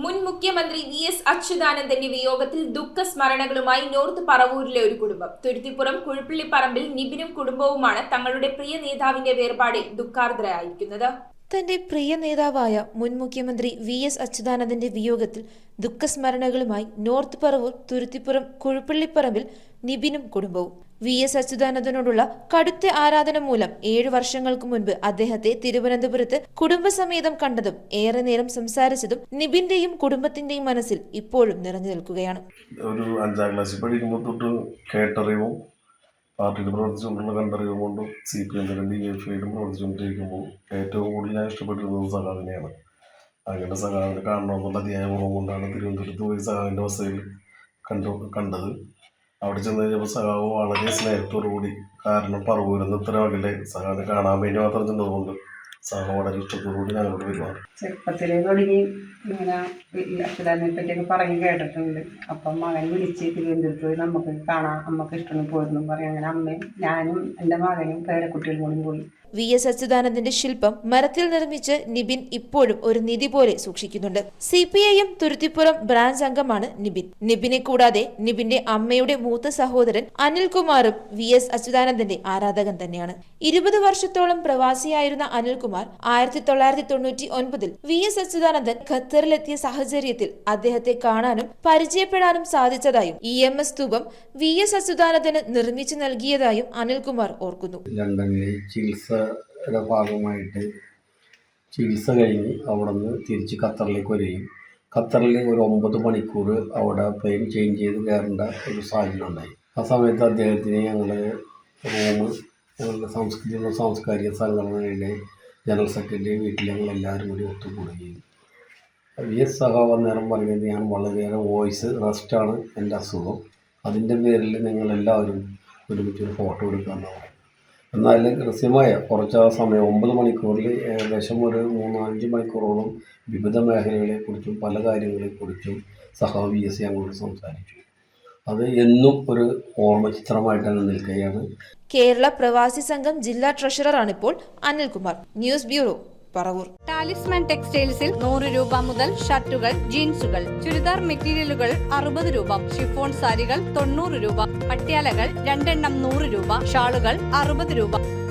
മുൻ മുഖ്യമന്ത്രി V S അച്യുതാനന്ദന്റെ വിയോഗത്തിൽ ദുഃഖ സ്മരണകളുമായി നോർത്ത് പറവൂരിലെ ഒരു കുടുംബം. തുരുത്തിപ്പുറം കുഴിപ്പള്ളിപ്പറമ്പിൽ നിബിനും കുടുംബവുമാണ് തങ്ങളുടെ പ്രിയ നേതാവിന്റെ വേർപാടിൽ ദുഃഖാർദ്രരായിരിക്കുന്നത്. തന്റെ പ്രിയ നേതാവായ മുൻ മുഖ്യമന്ത്രി വി എസ് അച്യുതാനന്ദന്റെ വിയോഗത്തിൽ ദുഃഖസ്മരണകളുമായി നോർത്ത് പറവൂർ തുരുത്തിപ്പുറം കുഴുപ്പള്ളിപ്പറമ്പിൽ നിബിനും കുടുംബവും. വി എസ് അച്യുതാനന്ദനോടുള്ള കടുത്ത ആരാധന മൂലം ഏഴു വർഷങ്ങൾക്ക് മുൻപ് അദ്ദേഹത്തെ തിരുവനന്തപുരത്ത് കുടുംബസമേതം കണ്ടതും ഏറെ നേരം സംസാരിച്ചതും നിബിന്റെയും കുടുംബത്തിന്റെയും മനസ്സിൽ ഇപ്പോഴും നിറഞ്ഞു നിൽക്കുകയാണ്. ഒരു അഞ്ചാം ക്ലാസ്സിൽ പഠിക്കുമ്പോൾ തൊട്ട് കേട്ടറിവും പാർട്ടിയിൽ പ്രവർത്തിച്ചുകൊണ്ടുള്ള കണ്ടറിവും കൊണ്ടും സി പി എമ്മിലും ഡി എഫ് ഐയിലും പ്രവർത്തിച്ചുകൊണ്ടിരിക്കുമ്പോൾ ഏറ്റവും കൂടുതൽ ഞാൻ ഇഷ്ടപ്പെട്ടിരുന്നത് സഖാവിനെയാണ്. അങ്ങനെ സഖാവിനെ കാണണമെന്നുള്ള അതിയായ ഗുണം കൊണ്ടാണ് തിരുവനന്തപുരത്ത് പോയി സഖാവിന്റെ അവസ്ഥയിൽ കണ്ടു കണ്ടത്. അവിടെ ചെന്ന് കഴിഞ്ഞപ്പോൾ സഖാവ് വളരെ സ്നേഹത്തോടു കൂടി കാരണം പറവൂരിൽ നിന്ന് ഇത്ര അകലെ സഖാവിനെ കാണാൻ വേണ്ടി മാത്രം ചെന്നതുകൊണ്ട് പെരുമാറി. ചെറുപ്പത്തിലേ തുടങ്ങി ഇങ്ങനെ അച്ഛനെ പറ്റിയൊക്കെ പറയും കേട്ടിട്ടുണ്ട്. അപ്പം മകൻ വിളിച്ച് തിരുവനന്തപുരത്ത് പോയി നമുക്ക് കാണാം അമ്മയ്ക്ക് ഇഷ്ടമാണ് പോയിരുന്നു പറയും. അങ്ങനെ അമ്മയും ഞാനും എന്റെ മകനും പേരക്കുട്ടികളും കൂടി പോയി. വി എസ് അച്യുതാനന്ദന്റെ ശില്പം മരത്തിൽ നിർമ്മിച്ച് നിബിൻ ഇപ്പോഴും ഒരു നിധി പോലെ സൂക്ഷിക്കുന്നുണ്ട്. C P I M Thuruthippuram branch അംഗമാണ് നിബിൻ. നിബിനെ കൂടാതെ നിബിന്റെ അമ്മയുടെ മൂത്ത സഹോദരൻ അനിൽകുമാറും വി എസ് അച്യുതാനന്ദന്റെ ആരാധകൻ തന്നെയാണ്. ഇരുപത് വർഷത്തോളം പ്രവാസിയായിരുന്ന അനിൽകുമാർ ആയിരത്തി തൊള്ളായിരത്തി തൊണ്ണൂറ്റി ഒൻപതിൽ വി എസ് അച്യുതാനന്ദൻ ഖത്തറിലെത്തിയ സാഹചര്യത്തിൽ അദ്ദേഹത്തെ കാണാനും പരിചയപ്പെടാനും സാധിച്ചതായും ഇ എം എസ് സ്തൂപം വി എസ് അച്യുതാനന്ദന് നിർമ്മിച്ചു നൽകിയതായും അനിൽകുമാർ ഓർക്കുന്നു. ലണ്ടനിൽ ചികിത്സയുടെ ഭാഗമായിട്ട് ചികിത്സ കഴിഞ്ഞ് അവിടെ നിന്ന് തിരിച്ച് ഖത്തറിലേക്ക് വരികയും ഖത്തറിൽ ഒരു ഒമ്പത് മണിക്കൂർ അവിടെ പ്ലെയിൻ ചേഞ്ച് ചെയ്ത് കയറേണ്ട ഒരു സാഹചര്യം ഉണ്ടായി. ആ സമയത്ത് അദ്ദേഹത്തിന് ഞങ്ങൾ റൂം ഞങ്ങളുടെ സാംസ്കൃതിക സാംസ്കാരിക സംഘടനയുടെ ജനറൽ സെക്രട്ടറി വീട്ടിൽ ഞങ്ങൾ എല്ലാവരും കൂടി ഒത്തുകൂടുകയും. വി എസ് സഹാവ് അന്നേരം പറയുന്നത് ഞാൻ വളരെയേറെ വോയിസ് റെസ്റ്റാണ് എന്റെ അസുഖം. അതിന്റെ പേരിൽ നിങ്ങളെല്ലാവരും ഒരുമിച്ച് ഒരു ഫോട്ടോ എടുക്കാൻ പറയും എന്നാൽ കൃത്യമായ കുറച്ച് ആ സമയം ഒമ്പത് മണിക്കൂറിൽ ഏകദേശം ഒരു മൂന്നാലഞ്ച് മണിക്കൂറോളം വിവിധ മേഖലകളെക്കുറിച്ചും പല കാര്യങ്ങളെക്കുറിച്ചും സഹാ വി എസ് ഞങ്ങളോട് സംസാരിച്ചു. അത് എന്നും ഒരു ഓർമ്മ ചിത്രമായിട്ടാണ് തന്നെ നിൽക്കുകയാണ്. കേരള പ്രവാസി സംഘം ജില്ലാ treasurer ട്രഷററാണിപ്പോൾ Anilkumar. News bureau Paravur. Talisman ടെക്സ്റ്റൈൽസിൽ നൂറ് രൂപ മുതൽ ഷർട്ടുകൾ ജീൻസുകൾ ചുരിദാർ മെറ്റീരിയലുകൾ അറുപത് രൂപ ഷിഫോൺ സാരികൾ തൊണ്ണൂറ് രൂപ പട്യാലകൾ രണ്ടെണ്ണം നൂറ് രൂപ ഷാളുകൾ അറുപത് രൂപ.